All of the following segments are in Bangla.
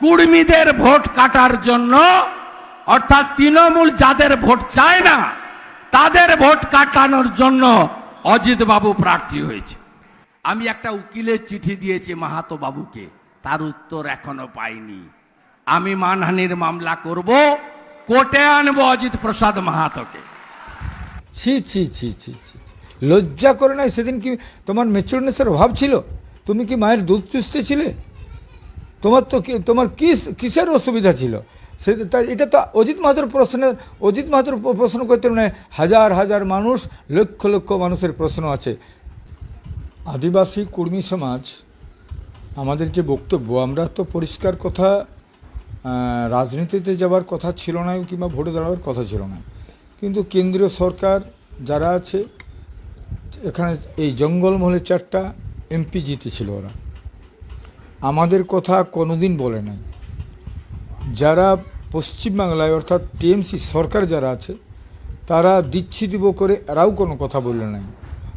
কুর্মীদের ভোট কাটার জন্য, অর্থাৎ তৃণমূল যাদের ভোট চায় না, তাদের ভোট কাটানোর জন্য অজিত বাবু প্রার্থী হয়েছে। আমি একটা উকিলের চিঠি দিয়েছি মাহাতো বাবুকে তার উত্তর এখনও পাইনি। আমি মানহানির মামলা করব, কোর্টে আনব অজিত প্রসাদ মাহাতোকে। ছি ছি ছি ছি ছি। লজ্জা করে নাই, সেদিন কি তোমার মেচুরনেসের অভাব ছিল? তুমি কি মায়ের দুধ চুষতেছিলে তোমার তো তোমার কি কিসের অসুবিধা ছিল? সে এটা তো অজিত মাহাতোর প্রশ্নের অজিত মাহাতোর প্রশ্ন করতে মানে হাজার হাজার মানুষ, লক্ষ লক্ষ মানুষের প্রশ্ন আছে। আদিবাসী কর্মী সমাজ, আমাদের যে বক্তব্য, আমরা তো পরিষ্কার কথা রাজনীতিতে যাওয়ার কথা ছিল না কিংবা ভোটে দাঁড়াবার কথা ছিল না। কিন্তু কেন্দ্রীয় সরকার যারা আছে, এখানে এই জঙ্গলমহলে চারটা এমপি জিতেছিল ওরা। আমাদের কথা কোনোদিন বলে নাই। যারা পশ্চিমবাংলায় অর্থাৎ টিএমসি সরকার যারা আছে, তারা দিচ্ছি দিব করে এরাও কোনো কথা বললে নাই।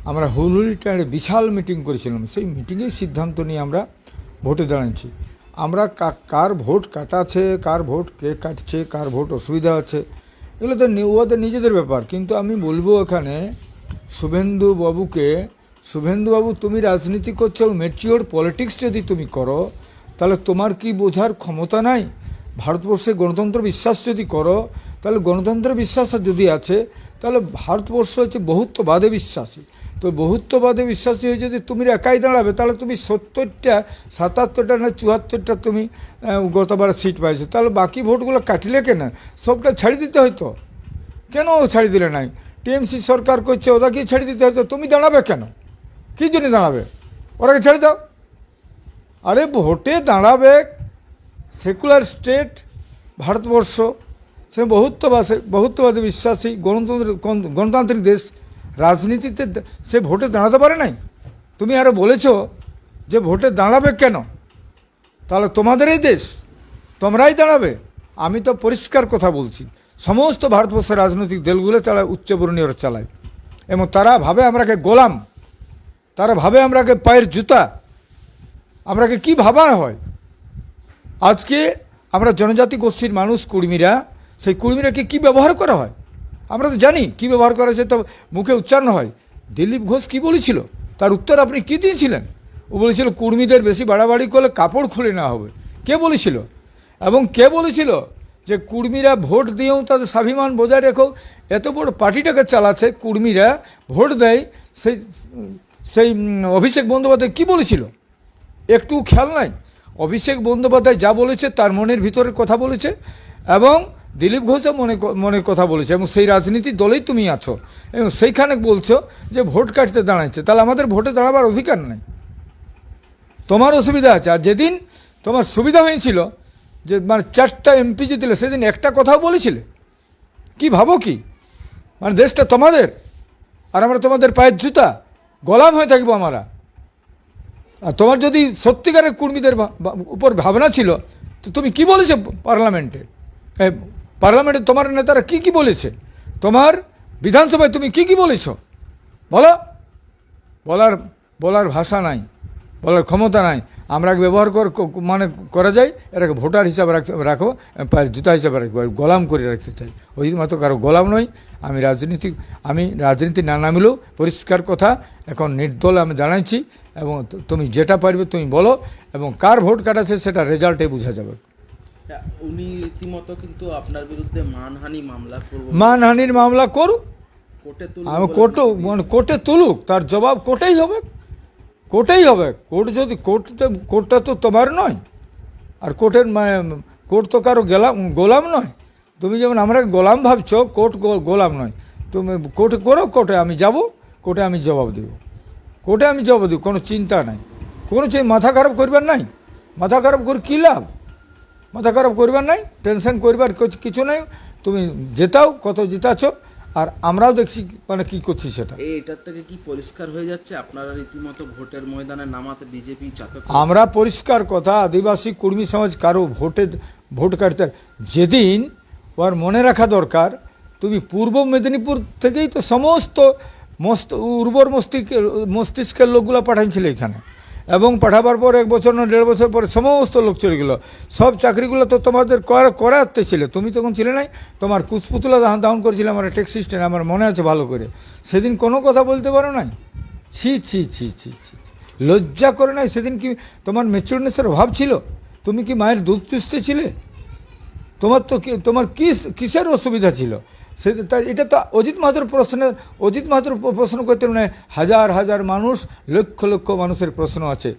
আমরা হুলহুলি টাইমে বিশাল মিটিং করেছিলাম, সেই মিটিংয়ের সিদ্ধান্ত নিয়ে আমরা ভোটে দাঁড়াচ্ছি আমরা কার ভোট কাটাছে কার ভোট কে কাটছে, কার ভোট অসুবিধা আছে, এগুলো তো ওদের নিজেদের ব্যাপার। কিন্তু আমি বলব এখানে, শুভেন্দু বাবুকে শুভেন্দু বাবু তুমি রাজনীতি করছ ম্যাচিওর পলিটিক্স যদি তুমি করো, তাহলে তোমার কি বোঝার ক্ষমতা নাই? ভারতবর্ষে গণতন্ত্র বিশ্বাস যদি করো, তাহলে গণতন্ত্র বিশ্বাস যদি আছে, তাহলে ভারতবর্ষ হচ্ছে বহুত্ববাদে বিশ্বাসী। তো বহুত্ববাদে বিশ্বাসী হয়ে যদি তুমি একাই দাঁড়াবে, তাহলে তুমি সত্তরটা, সাতাত্তরটা না চুয়াত্তরটা তুমি গতবার সিট পাইছো। তাহলে বাকি ভোটগুলো কাটলে কেন? সবটা ছাড়ি দিতে হয়তো কেন ছাড়ি দিলে নাই? টিএমসি সরকার করছে ওদেরকে ছেড়ে দিতে হয়তো তুমি দাঁড়াবে কেন? কী জন্য দাঁড়াবে? ওরাকে ছেড়ে দাও। আরে ভোটে দাঁড়াবে সেকুলার স্টেট, ভারতবর্ষ। সে বহুত্ববাসে, বহুত্ববাদী বিশ্বাসী, গণতন্ত্র গণতান্ত্রিক দেশ। রাজনীতিতে সে ভোটে দাঁড়াতে পারে নাই? তুমি আরও বলেছ যে ভোটে দাঁড়াবে কেন? তাহলে তোমাদেরই দেশ, তোমরাই দাঁড়াবে। আমি তো পরিষ্কার কথা বলছি। সমস্ত ভারতবর্ষের রাজনৈতিক দলগুলো তারা উচ্চবর্ণীয়রা চালায়। এবং তারা ভাবে আমরাকে গোলাম। তারা ভাবে আমরাকে পায়ের জুতা। আমরাকে কি ভাবা হয়? আজকে আমরা জনজাতি গোষ্ঠীর মানুষ, কুর্মীরা, সেই কুর্মীরাকে কি ব্যবহার করা হয়? আমরা তো জানি কি ব্যবহার করা হয় সে তো মুখে উচ্চারণ হয়। দিলীপ ঘোষ কি বলেছিল? তার উত্তর আপনি কি দিয়েছিলেন? ও বলেছিল, কুর্মীদের বেশি বাড়াবাড়ি করলে কাপড় খুলে নেওয়া হবে। কে বলেছিল? এবং কে বলেছিল যে, কুর্মীরা ভোট দিয়েও তাদের স্বাভিমান বজায় রেখো। এত বড় পার্টিটাকে চালাচ্ছে, কুর্মীরা ভোট দেয়, সেই সেই অভিষেক বন্দ্যোপাধ্যায় কি বলেছিল? একটু খেয়াল নাই। অভিষেক বন্দ্যোপাধ্যায় যা বলেছে তার মনের ভিতরের কথা বলেছে এবং দিলীপ ঘোষও মনে মনের কথা বলেছে এবং সেই রাজনীতির দলেই তুমি আছো। এবং সেইখানে বলছো যে ভোট কাটতে দাঁড়াচ্ছে তাহলে আমাদের ভোটে দাঁড়াবার অধিকার নেই। তোমার অসুবিধা আছে। আর যেদিন তোমার সুবিধা হয়েছিল যে মানে চারটা এমপি জিতলে সেদিন একটা কথাও বলেছিলে? কি ভাবো কি? মানে দেশটা তোমাদের, আর আমরা তোমাদের পায়ের জুতা। গোলাম হয়ে থাকব আমরা। আর তোমার যদি সত্যিকারের কর্মীদের উপর ভাবনা ছিল, তো তুমি কি বলেছ পার্লামেন্টে? পার্লামেন্টে তোমার নেতারা কি কি বলেছে? তোমার বিধানসভায় তুমি কি কি বলেছ? বলো। বলার বলার ভাষা নাই, বলার ক্ষমতা নাই। আমরা ব্যবহার কর মানে করা যায় এটাকে ভোটার হিসাবে রাখো জুতা হিসাবে রাখব গোলাম করে রাখতে চাই। ওই মাত্র কারও গোলাম নই আমি রাজনীতি আমি রাজনীতি না নামিলেও পরিষ্কার কথা এখন নির্দল আমি জানাইছি এবং তুমি যেটা পারবে তুমি বলো এবং কার ভোট কাটাচ্ছে সেটা রেজাল্টে বোঝা যাবে। উনি রীতিমতো কিন্তু আপনার বিরুদ্ধে মানহানি মামলা মানহানির মামলা করুক। কোর্টে আমি বলে কোর্টও মানে কোর্টে তুলুক তার জবাব কোর্টেই হবে। কোর্টেই হবে। কোর্ট যদি কোর্টটা কোর্টটা তো তোমার নয়। আর কোর্টের মানে কোর্ট তো কারও গেলাম, গোলাম নয়। তুমি যেমন আমরা গোলাম ভাবছ কোর্ট গোলাম নয়। তুমি কোর্টে করো কোর্টে আমি যাব কোর্টে আমি জবাব দেব। কোর্টে আমি জবাব দেব, কোনো চিন্তা নাই। কোনো মাথা খারাপ করবার নাই। মাথা খারাপ করে কী লাভ? মাথা খারাপ করবার নাই, টেনশন করবার কিছু নাই। তুমি জেতাও, কত জিতাছো আর আমরাও দেখছি মানে কি করছি সেটা। এটার থেকে কি পরিষ্কার হয়ে যাচ্ছে? আপনারা রীতিমতো ভোটের ময়দানে নামাতে বিজেপি চাপে আমরা পরিষ্কার কথা আদিবাসী কর্মী সমাজ কারও ভোটে ভোট কাটতে যেদিন ওর মনে রাখা দরকার তুমি পূর্ব মেদিনীপুর থেকেই তো সমস্ত মস্ত উর্বর মস্তিষ্ক মস্তিষ্কের লোকগুলো পাঠাইছিলে এখানে। এবং পাঠাবার পর এক বছর না দেড় বছর পরে সমস্ত লোক চলে গেল। সব চাকরিগুলো তো তোমাদের করা করাতে ছিল। তুমি তখন ছিলে নাই? তোমার কুচপুতুলা দাহন দাহন করেছিলে আমার ট্যাক্সি স্ট্যান্ড আমার মনে আছে ভালো করে। সেদিন কোনো কথা বলতে পারো নাই? ছি ছি ছি ছি ছি। লজ্জা করে নাই? সেদিন কি তোমার মেচুরনেসের অভাব ছিল? তুমি কি মায়ের দুধ চুষতে ছিলে? তোমার তো তোমার কি কিসের অসুবিধা ছিল? সে এটা তো অজিত মাহাতোর প্রশ্ন, অজিত মাহাতোর প্রশ্ন করতে মানে হাজার হাজার মানুষ, লক্ষ লক্ষ মানুষের প্রশ্ন আছে।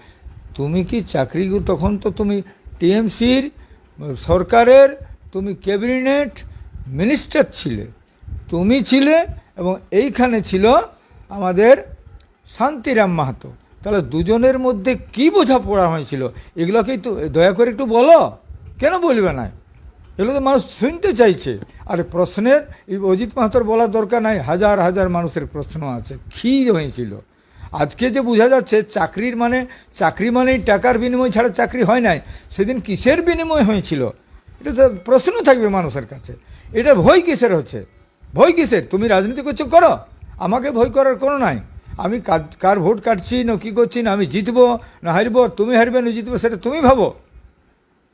তুমি কি চাকরি তখন তো তুমি টিএমসির সরকারের, তুমি ক্যাবিনেট মিনিস্টার ছিলে। তুমি ছিলে এবং এইখানে ছিল আমাদের শান্তিরাম মাহাতো। তাহলে দুজনের মধ্যে কি বোঝাপড়া হয়েছিল? এগুলোকেই তো দয়া করে একটু বলো। কেন বলবে না? এগুলো তো মানুষ শুনতে চাইছে। আর প্রশ্নের অজিত মাহাতোর বলার দরকার নাই, হাজার হাজার মানুষের প্রশ্ন আছে কী হয়েছিল। আজকে যে বোঝা যাচ্ছে, চাকরির মানে চাকরি মানেই টাকার বিনিময় ছাড়া চাকরি হয় নাই, সেদিন কিসের বিনিময় হয়েছিল? এটা তো প্রশ্ন থাকবে মানুষের কাছে। এটা ভয় কিসের হচ্ছে? ভয় কিসের? তুমি রাজনীতি করছ, করো। আমাকে ভয় করার কোনো নাই। আমি কার ভোট কাটছি, না কী করছি, না আমি জিতবো, না হারবো, তুমি হারবে, না জিতবো, সেটা তুমি ভাবো।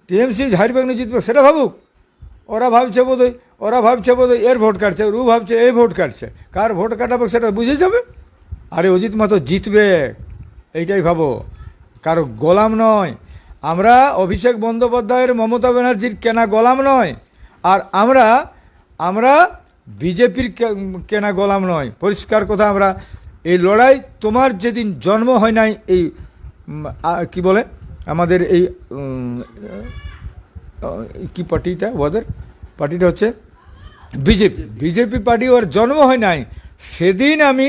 টিএমসি হারবে, না জিতবে, সেটা ভাবুক। ওরা ভাবছে বোধহয়, ওরা ভাবছে বোধহয় এর ভোট কাটছে ও ভাবছে এই ভোট কাটছে। কার ভোট কাটাবে সেটা বুঝে যাবে। আরে অজিত মাতো জিতবে, এইটাই ভাবো। কারও গোলাম নয়। আমরা অভিষেক বন্দ্যোপাধ্যায়ের মমতা ব্যানার্জির কেনা গোলাম নয়। আর আমরা আমরা বিজেপির কেনা গোলাম নয়। পরিষ্কার কথা আমরা, এই লড়াই তোমার যেদিন জন্ম হয় নাই, এই কি বলে? আমাদের এই কি পার্টিটা? ওদের পার্টিটা হচ্ছে বিজেপি। বিজেপি পার্টি ওর জন্ম হয় নাই। সেদিন আমি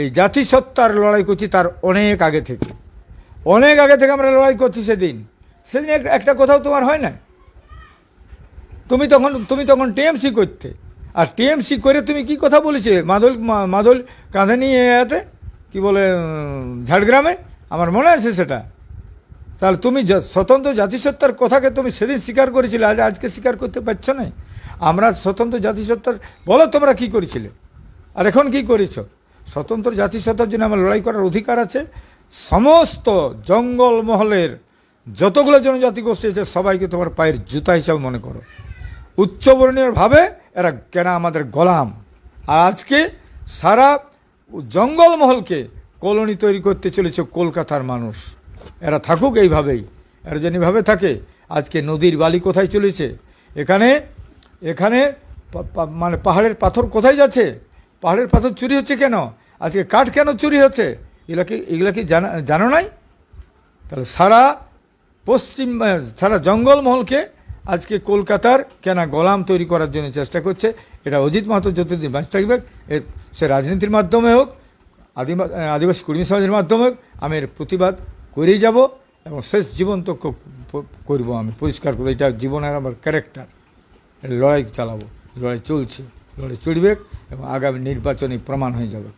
এই জাতিসত্তার লড়াই করছি তার অনেক আগে থেকে। অনেক আগে থেকে আমরা লড়াই করছি সেদিন। সেদিন একটা কোথাও তোমার হয় না? তুমি তখন তুমি তখন টিএমসি করতে। আর টিএমসি করে তুমি কি কথা বলেছিলে? মাদল মাদল কাঁধে নিয়ে এতে, কি বলে ঝাড়গ্রামে? আমার মনে আছে সেটা। তাহলে তুমি স্বতন্ত্র জাতিসত্তার কথাকে তুমি সেদিন স্বীকার করেছিলে, আজ আজকে স্বীকার করতে পারছ না? আমরা স্বতন্ত্র জাতিসত্তার বলো তোমরা কি করেছিলে? আর এখন কি করেছ? স্বতন্ত্র জাতিসত্তার জন্য আমার লড়াই করার অধিকার আছে। সমস্ত জঙ্গল মহলের যতগুলো জনজাতি গোষ্ঠী আছে, সবাইকে তোমার পায়ের জুতা হিসাবে মনে করো। উচ্চবর্ণীয় ভাবে এরা কেনা আমাদের গোলাম। আর আজকে সারা জঙ্গলমহলকে কলোনি তৈরি করতে চলেছে কলকাতার মানুষ। এরা থাকুক এইভাবেই। এরা যেন এইভাবে থাকে। আজকে নদীর বালি কোথায় চলেছে? এখানে এখানে মানে পাহাড়ের পাথর কোথায় যাচ্ছে? পাহাড়ের পাথর চুরি হচ্ছে কেন? আজকে কাঠ কেন চুরি হচ্ছে? এগুলা কি এগুলা কি জানা, জানো নাই? তাহলে সারা পশ্চিম সারা জঙ্গলমহলকে আজকে কলকাতার কেনা গোলাম তৈরি করার জন্য চেষ্টা করছে। এটা অজিত মাহাতো যতদিন বাঁচতে থাকবে এর সে রাজনীতির মাধ্যমে হোক, আদিবা আদিবাসী কর্মী সমাজের মাধ্যমে হোক, আমি এর প্রতিবাদ করেই যাব এবং শেষ জীবন তো করব আমি, পরিষ্কার করব এটা জীবনের আমার ক্যারেক্টার লড়াই চালাবো, লড়াই চলছে, লড়াই চলবে এবং আগামী নির্বাচনে প্রমাণ হয়ে যাবে।